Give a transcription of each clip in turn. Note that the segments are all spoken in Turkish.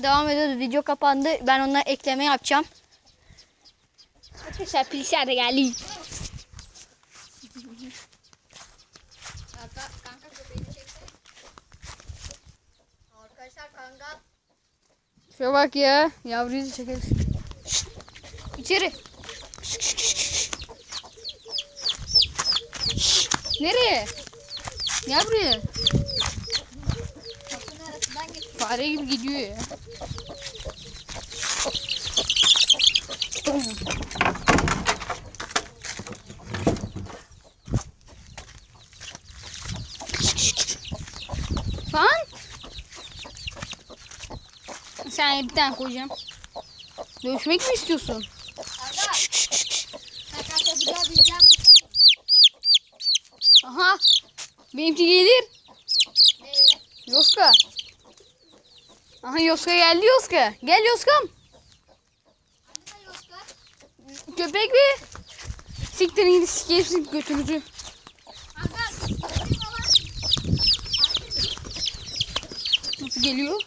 Devam ediyoruz. Video kapandı. Ben onunla ekleme yapacağım. Arkadaşlar polisler de geldi. Arkadaşlar kanka. Şuna bak ya. Yavruyu çekeriz. İçeri. Nereye? Buraya. Fare gibi gidiyor ya. Lan. Sen bir tane koyacağım. Dövüşmek mi istiyorsun? Aha. Benimki gelir. Yoska. Aha Yoska geldi Yoska. Gel Yoskam. Köpek mi? Siktirin gidi sikeyim götünüzü. Nasıl geliyor?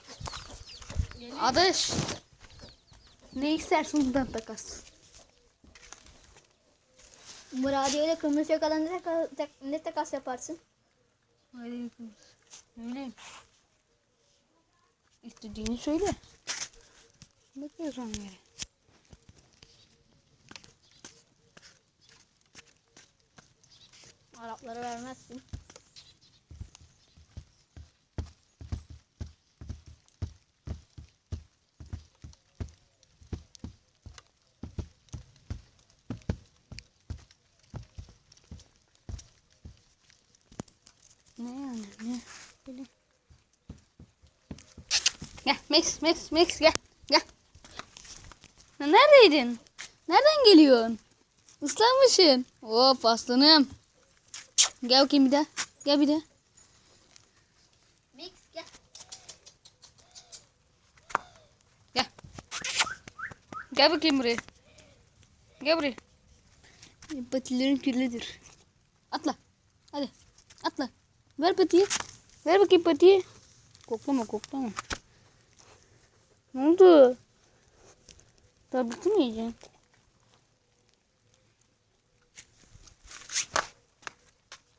Adaş. Ne istersin bundan takas. Muradiye ile kırmızı yakalan ne, taka- tak- ne takas yaparsın? Hadi yapıyoruz. Öyle. İstediğini söyle. Bakıyoruz onlara. Araplara vermezsin. Ne yani ne? Böyle. Gel Max Max Max gel gel. Ya neredeydin? Nereden geliyorsun? Islanmışsın. Hop aslanım. Gel bakayım bir daha. Gel bir daha. Mix gel. Gel. Gel bakayım buraya. Gel buraya. Patilerin kirlidir. Atla. Hadi. Atla. Ver patiyi. Ver bakayım patiyi. Koklama koklama. Ne oldu? Tableti mi yiyeceksin?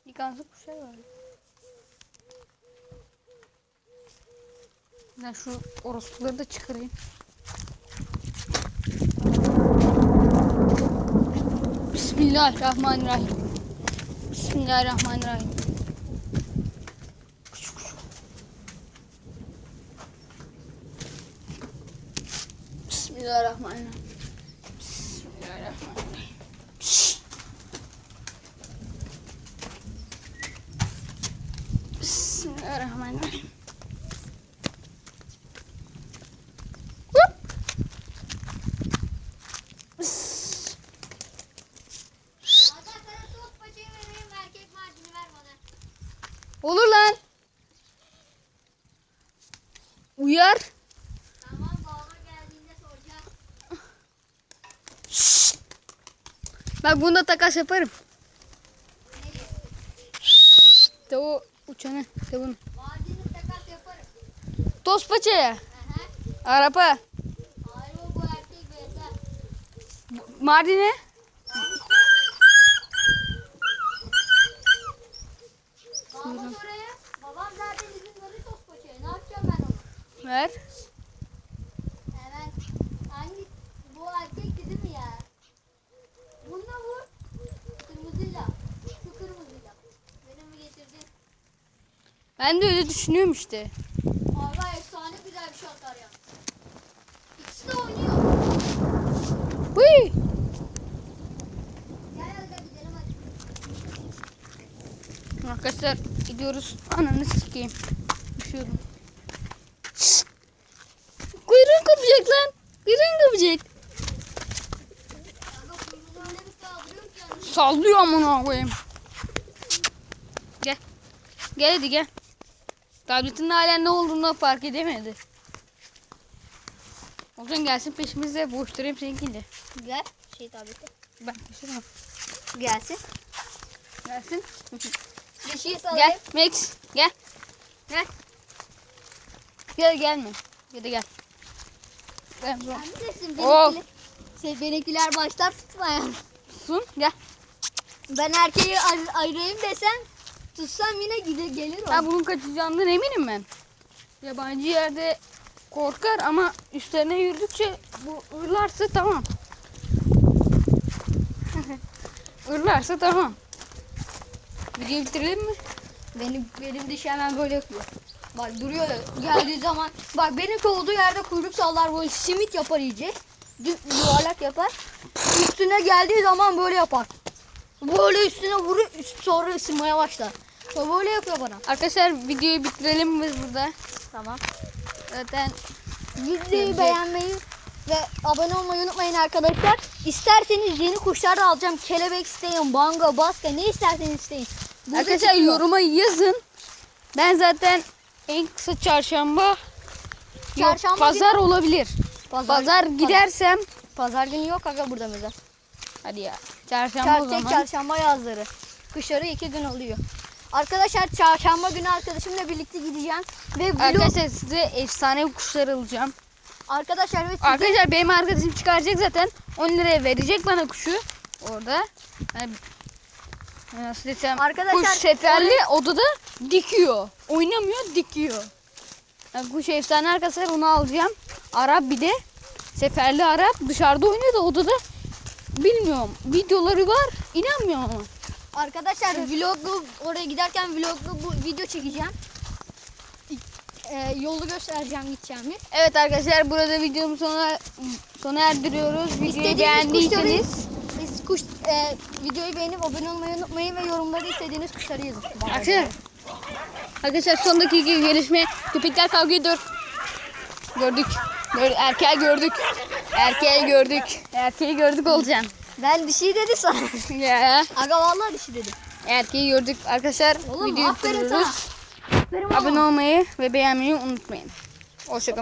Yıkansın kuşlar var. Ben şu orospuları da çıkarayım. Bismillahirrahmanirrahim. Bismillahirrahmanirrahim. Bismillahirrahmanirrahim. Bismillahirrahmanirrahim. Bismillahirrahmanirrahim. Olur lan. Uyar. Tamam babama geldiğinde soracağım. Şşt. Bak bunda takas yaparım. İşte o uçanı. İşte bunu. Takas yaparım. Toz paçaya. Aha. Araba. Hayır o bu erkek. Mardin'e. Babam oraya. Babam zaten izin verir sos paçaya. Ne yapacağım ben onu? Ver. Evet. Hangi? Bu erkek değil mi ya? Bununla vur. Kırmızıyla. Şu kırmızıyla. Benim mi getirdin? Ben de öyle düşünüyorum işte. Abi efsane güzel bir şarkı ya. İkisi de oynuyor. Hadi. Arkadaşlar gidiyoruz. Ananı sikeyim. Üşüyorum. Şşt. Kuyruğun kopacak lan. Kuyruğun kopacak. Sallıyor amına koyayım. Gel. Gel hadi gel. Tabletin hala ne olduğunu fark edemedi. Ozan gelsin peşimizde boşturayım seninkini. Gel. Şey tableti. Ben taşırım. Gelsin. Gelsin. Bir şey sallayayım. Gel Max. Gel. Gel. Gel gelme. Ya da gel. Sen bilirsin Oh. Şey, benimkiler başlar tutmayan. Sun gel. Ben erkeği ay- ayırayım desem tutsam yine gide gelir o. Ya bunun kaçacağından eminim ben. Yabancı yerde korkar ama üstlerine yürüdükçe bu ırlarsa tamam. Irlarsa tamam. Videoyu bitirelim mi? Benim benim dişi hemen böyle yapıyor. Bak duruyor geldiği zaman. Bak benimki olduğu yerde kuyruk sallar böyle simit yapar iyice. Yuvarlak yapar. Üstüne geldiği zaman böyle yapar. Böyle üstüne vurur üst sonra ısınmaya başlar. O böyle yapıyor bana. Arkadaşlar videoyu bitirelim biz burada. Tamam. Zaten Videoyu beğenmeyi ve abone olmayı unutmayın arkadaşlar. İsterseniz yeni kuşlar da alacağım. Kelebek isteyin, banga, baska ne isterseniz isteyin. Burada arkadaşlar çıkıyor. yoruma yazın. Ben zaten en kısa çarşamba yok, Çarşamba pazar olabilir. Pazar, Pazar gidersem Pazar günü yok aga burada mezar. hadi ya. Çarşamba o Çar tek zaman. çarşamba yazları. Kışları iki gün oluyor. Arkadaşlar çarşamba günü arkadaşımla birlikte gideceğim. Ve vlog... Arkadaşlar size efsane kuşlar alacağım. Arkadaşlar ve size... Arkadaşlar benim arkadaşım çıkaracak zaten 10 liraya verecek bana kuşu orada. Yani, nasıl desem Arkadaşlar, kuş seferli odada dikiyor. Oynamıyor dikiyor. Yani kuş efsane arkadaşlar onu alacağım. Arap bir de seferli Arap dışarıda oynuyor da odada bilmiyorum. Videoları var inanmıyorum ama. Arkadaşlar vloglu oraya giderken vloglu bu video çekeceğim. Ee, yolu göstereceğim gideceğimi. Evet arkadaşlar burada videomu sona sona erdiriyoruz. Videoyu İstediğiniz beğendiyseniz kuşları- kuş e, videoyu beğenip abone olmayı unutmayın ve yorumları istediğiniz kuşları yazın. Arkadaşlar, arkadaşlar son dakika gelişme. Köpekler kavga ediyor. Gördük. Gör, erkeği gördük. Erkeği gördük. Erkeği gördük olacağım. Ben dişi dedi sana. Ya. Aga vallahi dişi dedi. Erkeği gördük arkadaşlar. Oğlum, Videoyu aferin bitiriyoruz. Aferin Abone olmayı ve beğenmeyi unutmayın. Hoşçakalın.